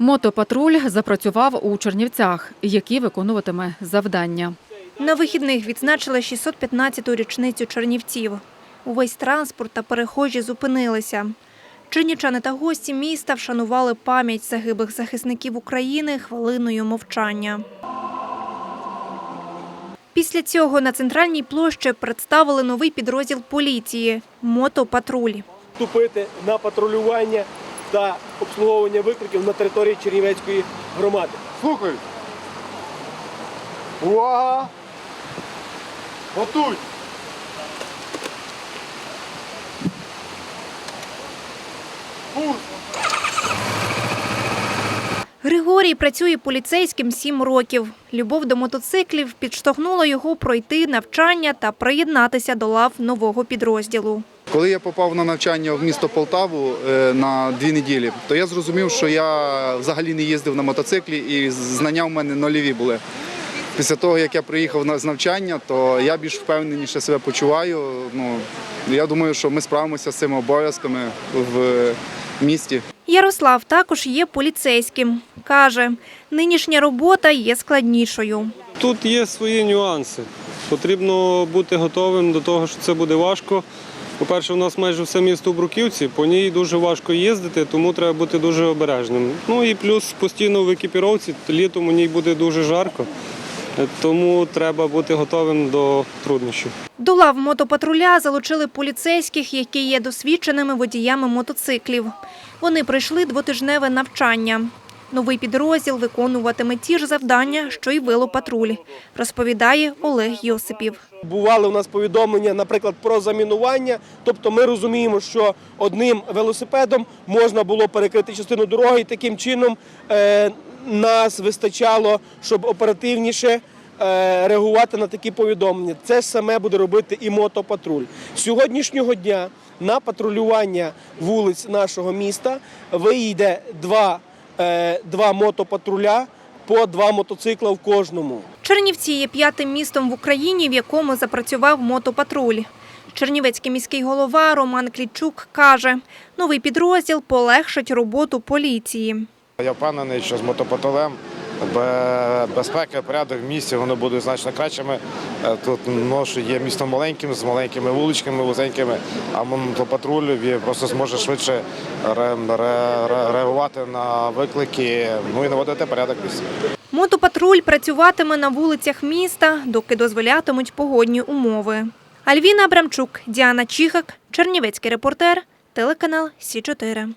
Мотопатруль запрацював у Чернівцях, який виконуватиме завдання. На вихідних відзначили 615-ту річницю Чернівців. Увесь транспорт та перехожі зупинилися. Чернівчани та гості міста вшанували пам'ять загиблих захисників України хвилиною мовчання. Після цього на центральній площі представили новий підрозділ поліції мотопатруль. вступити на патрулювання та обслуговування викликів на території Чернівецької громади. Слухай. Увага! Готуй! Курс! Григорій працює поліцейським сім років. Любов до мотоциклів підштовхнула його пройти навчання та приєднатися до лав нового підрозділу. Коли я попав на навчання в місто Полтаву е, на дві неділі, то я зрозумів, що я взагалі не їздив на мотоциклі і знання в мене нульові були. Після того, як я приїхав на з навчання, то я більш впевненіше себе почуваю. Ну, я думаю, що ми справимося з цими обов'язками в місті. Ярослав також є поліцейським. Каже, нинішня робота є складнішою. Тут є свої нюанси. Потрібно бути готовим до того, що це буде важко. По-перше, у нас майже все місто в Бруківці, по ній дуже важко їздити, тому треба бути дуже обережним. Ну і плюс постійно в екіпіровці, літом у ній буде дуже жарко, тому треба бути готовим до труднощів. До лав мотопатруля залучили поліцейських, які є досвідченими водіями мотоциклів. Вони пройшли двотижневе навчання. Новий підрозділ виконуватиме ті ж завдання, що й велопатруль, розповідає Олег Йосипів. Бували у нас повідомлення, наприклад, про замінування. Тобто ми розуміємо, що одним велосипедом можна було перекрити частину дороги, і таким чином е, нас вистачало, щоб оперативніше е, реагувати на такі повідомлення. Це саме буде робити і мотопатруль. З Сьогоднішнього дня на патрулювання вулиць нашого міста виїде два, два мотопатруля по два мотоцикла в кожному. Чернівці є п'ятим містом в Україні, в якому запрацював мотопатруль. Чернівецький міський голова Роман Клічук каже, новий підрозділ полегшить роботу поліції. Я впевнений, що з мотопатолем бе- безпека, порядок в місті вони будуть значно кращими. Е, Тут ну, що є місто маленьким, з маленькими вуличками, вузенькими, а мотопатруль він просто зможе швидше ре- ре- ре- реагувати на виклики, ну і наводити порядок в місті. Мотопатруль працюватиме на вулицях міста, доки дозволятимуть погодні умови. Альвіна Абрамчук, Діана Чихак, Чернівецький репортер, телеканал Сі 4